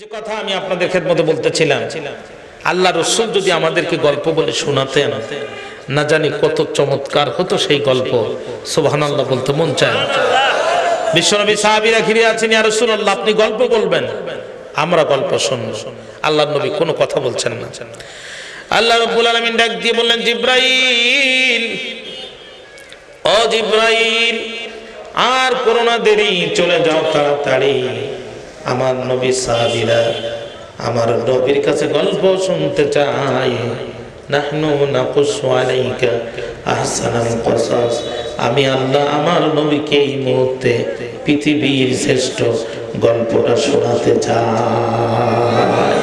যে কথা আমি আপনাদের খেদমতে বলতেছিলাম, আল্লাহ রসুল যদি আমাদেরকে গল্প বলে শোনাতেন, না জানি কত চমৎকার হতো সেই গল্প। সোহান আল্লাহ বলতে মন চায় বিশ্বনবী সাহাবিরা ঘিরে আছেন, ইয়া রাসূলুল্লাহ, আপনি গল্প বলবেন, আমরা গল্প শুনব। আল্লাহ নবী কোনো কথা বলছেন না। আল্লাহ রাব্বুল আলামিন ডাক দিয়ে বললেন, জিব্রাইল, ও জিব্রাইল, আর করোনা দেরি, চলে যাও তাড়াতাড়ি। আমার নবী সাহাবীরা আমার নবীর কাছে গল্প শুনতে চাই নাহনু নাকুসু আলাইকা আহসানাল কসাস। আমি আল্লাহ আমার নবীকে এই মুহূর্তে পৃথিবীর শ্রেষ্ঠ গল্পটা শোনাতে চাই।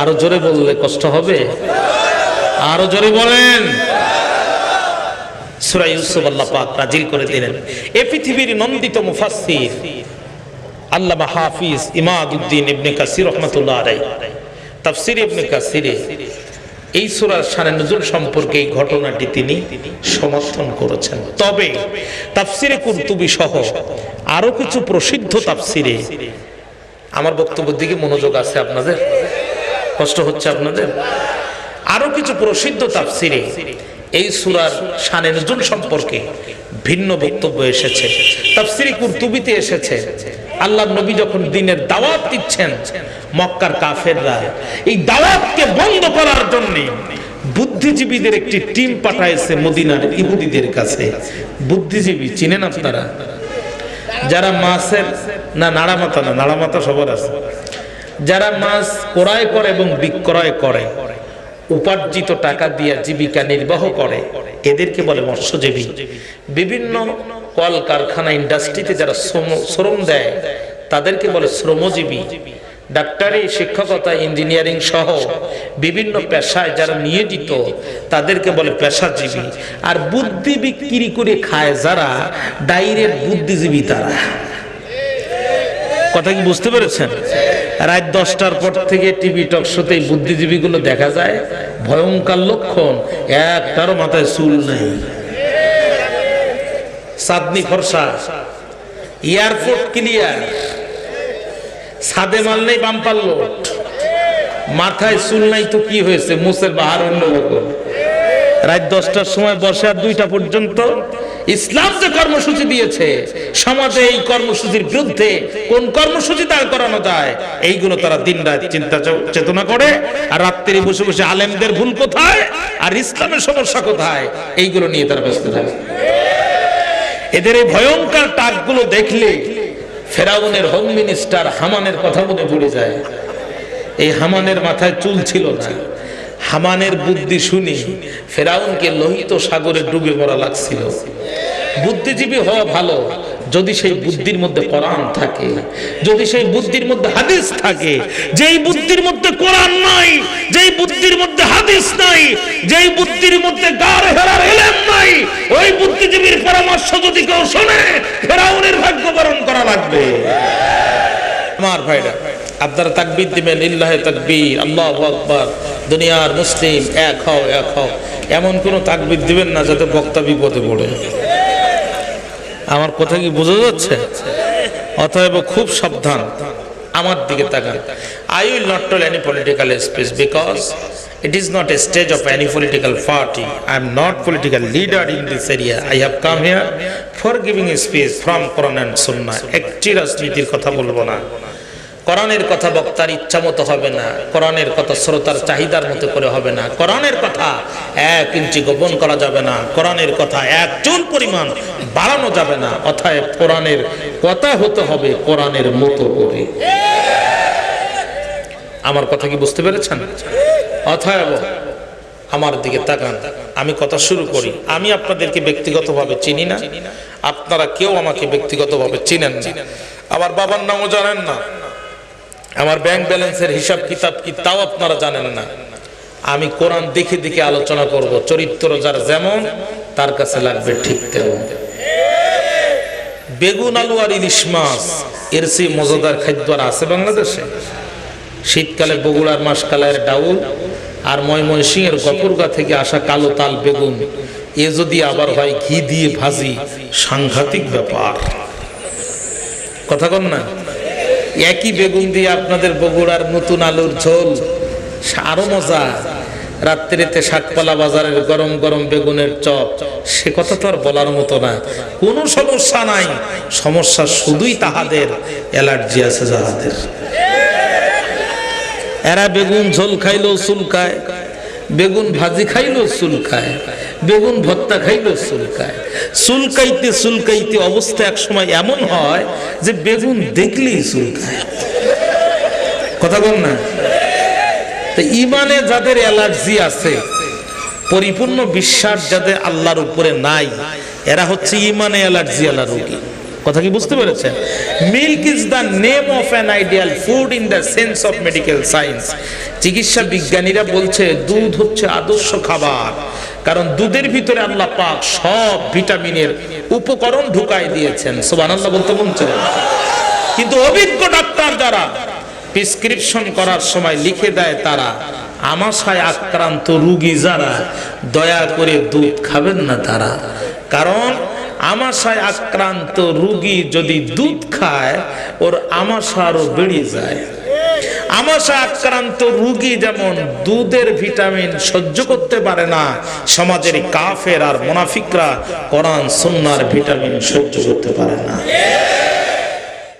আরও জোরে বললে কষ্ট হবে? আরও জোরে বলেন। সূরা ইউসুফ আল্লাহ পাক নাজিল করে দিলেন। এ পৃথিবীর নন্দিত মুফাসসির আল্লামা হাফিজ ইমাদউদ্দিন ইবনে কাসির রহমাতুল্লাহ আলাইহি। তাফসির ইবনে কাসিরে এই সূরার শানে নজুল সম্পর্কে এই ঘটনাটি তিনি সমর্থন করেছেন। তবে তাফসীরে কুরতুবী সহ আরও কিছু প্রসিদ্ধ তাফসীরে আমার বক্তব্যের দিকে মনোযোগ আছে আপনাদের? কষ্ট হচ্ছে আপনাদের? আরও কিছু প্রসিদ্ধ তাফসিরে এই সুরার শানে নজুল সম্পর্কে ভিন্ন বক্তব্য এসেছে। তাফসিরি কুরতুবিতে এসেছে আল্লাহ নবী যখন দিনের দাওয়াত দিচ্ছেন মক্কার কাফেররা, এই দাওয়াতকে বন্ধ করার জন্য বুদ্ধিজীবীদের একটি টিম পাঠাইছে মদিনার ইহুদিদের কাছে। বুদ্ধিজীবী, চিনেন আপনারা? যারা মাছের, না, নাড়ামাথা না, নাড়ামাথা সবার আছে। যারা মাছ ক্রয় করে এবং বিক্রয় করে উপার্জিত টাকা দিয়ে জীবিকা নির্বাহ করে। এদেরকে বলে মৎস্যজীবী। বিভিন্ন কল কারখানা ইন্ডাস্ট্রিতে যারা শ্রম- দেয়, তাদেরকে বলে শ্রমজীবী। ডাক্তারি, শিক্ষকতা, ইঞ্জিনিয়ারিং সহ বিভিন্ন পেশায় যারা নিয়োজিত, তাদেরকে বলে পেশাজীবী। আর বুদ্ধি বিক্রি করে খায় যারা, ডাইরেক্ট বুদ্ধিজীবী তারা। কথা কি বুঝতে পেরেছেন? রাত দশটার পর থেকে টিভি টক শোতে এই বুদ্ধিজীবীগুলো দেখা যায়, ভয়ঙ্কর লক্ষণ, একটারও মাথায় চুল নেই। সাদনি ফর্সা, এয়ারপোর্ট ক্লিয়ার। সাদে মাল নেই বাম্পার লোট মাথায় চুল নাই তো কি হয়েছে? মুসের বাহার অন্য রাত দশটার সময় বসে আর দুইটা পর্যন্ত ইসলাম যে কর্মসূচি দিয়েছে, সমাজে এই কর্মসূচির বিরুদ্ধে কোন কর্মসূচি দাঁড় করানো যায়, এইগুলো তারা দিন রাত চিন্তা চেতনা করে। আর রাত্রি বসে বসে আলেমদের ভুল কোথায়? আর ইসলামের সমস্যা কোথায়? এইগুলো নিয়ে তারা ব্যস্ত থাকে। এদের এই ভয়ঙ্কর টাকগুলো দেখলে ফেরাউনের হোম মিনিস্টার হামানের কথা মনে পড়ে যায়। এই হামানের মাথায় চুল ছিল না। হামানের বুদ্ধি শুনি ফেরাউনকে লোহিত সাগরে ডুবে মরা লাগছিল। বুদ্ধিজীবী হওয়া ভালো, যদি সেই বুদ্ধির মধ্যে কোরআন থাকে, যদি সেই বুদ্ধির মধ্যে হাদিস থাকে, যেই বুদ্ধির মধ্যে কোরআন নাই, যেই বুদ্ধির মধ্যে হাদিস নাই, যেই বুদ্ধির মধ্যে গার হেরার এলেম নাই, ওই বুদ্ধিজীবীর পরামর্শ যদি কেউ শোনে, ফেরাউনের ভাগ্য বরণ করা লাগবে। আমার ভাইরা আপনারা তাকবীর দিবেন, ইল্লাহে তাকবীর, আল্লাহ আকবার। দুনিয়ার মুসলিম এক হও এক হও। এমন কোন তাকবীর দিবেন না যাতে বক্তা বিপদে পড়ে। আমার কথা কি বোঝা যাচ্ছে? অতএব খুব সাবধান, আমার দিকে তাকান। I will not tell any political speech because it is not a stage of any political party. I am not political leader in this area. I have come here for giving a speech from quran and একটি রাজনীতির কথা বলব না। কোরআনের কথা বক্তার ইচ্ছা মতো হবে না, কোরআনের কথা শ্রোতার চাহিদার মতো করে হবে না। কোরআনের কথা এক ইঞ্চি গোপন করা যাবে না, কোরআনের কথা এক চুল পরিমাণ বাড়ানো যাবে না অথায় কোরআনের কথা হতে হবে কোরআনের মতো করে। আমার কথা কি বুঝতে পেরেছেন? অতএব আমার দিকে তাকান, আমি কথা শুরু করি। আমি আপনাদেরকে ব্যক্তিগতভাবে চিনি না, আপনারা কেউ আমাকে ব্যক্তিগতভাবে চিনেন না। আমার বাবার নামও জানেন না। আমার ব্যাংক ব্যালেন্সের হিসাব কিতাব কি তাও আপনারা জানেন না। আমি কোরআন দেখে দেখে আলোচনা করব, চরিত্র যার যেমন, তার কাছে লাগবে ঠিক তেমন। বেগুন আলু আর ইলিশ মাছ, এর সেই মজাদার খাদ্য আর আছে বাংলাদেশে। শীতকালে বগুড়ার মাসকালের ডাউল আর ময়মনসিংহের গপুরগা থেকে আসা কালো তাল বেগুন, এ যদি আবার হয় ঘি দিয়ে ভাজি, সাংঘাতিক ব্যাপার। কথা কন না? একই বেগুন দিয়ে আপনাদের বগুড়ার নতুন আলুর ঝোল। আরও মজা। রাত্রিতে শাকপালা বাজারের গরম গরম বেগুনের চপ। সে কথা তো আর বলার মতো না। কোনো সমস্যা নাই। সমস্যা শুধুই তাহাদের। অ্যালার্জি আছে যাহাদের। এরা বেগুন ঝোল খাইলেও চুলকায়। বেগুন ভাজি খাইলেও চুলকায় বেগুন ভর্তা খাইলেও চুলকায় চুলকাইতে চুলকাইতে অবস্থা এক সময় এমন হয় যে বেগুন দেখলেই চুলকায় কথা বল না? তো ইমানে যাদের অ্যালার্জি আছে, পরিপূর্ণ বিশ্বাস যাদের আল্লাহর উপরে নাই, এরা হচ্ছে ইমানে অ্যালার্জি আল্লাহ রোগী। কথা কি বুঝতে পেরেছেন? Milk is the name of an ideal food in the sense of medical science চিকিৎসা বিজ্ঞানীরা বলছে, দুধ হচ্ছে আদর্শ খাবার। কারণ দুধের ভিতরে আল্লাহ পাক সব ভিটামিনের উপকরণ ঢুকাই দিয়েছেন। সুবহানাল্লাহ বলতে বলছেন কিন্তু অভিজ্ঞ ডাক্তার যারা প্রেসক্রিপশন করার সময় লিখে দেয় তারা, আমাশায় আক্রান্ত রুগী যারা, দয়া করে দুধ খাবেন না তারা। কারণ আমাশায় আক্রান্ত রুগী যদি দুধ খায়, ওর আমাশা আরও বেড়ে যায়। আমাশা আক্রান্ত রুগী যেমন দুধের ভিটামিন সহ্য করতে পারে না, সমাজের কাফের আর মোনাফিকরা কোরআন, সুন্নার ভিটামিন সহ্য করতে পারে না।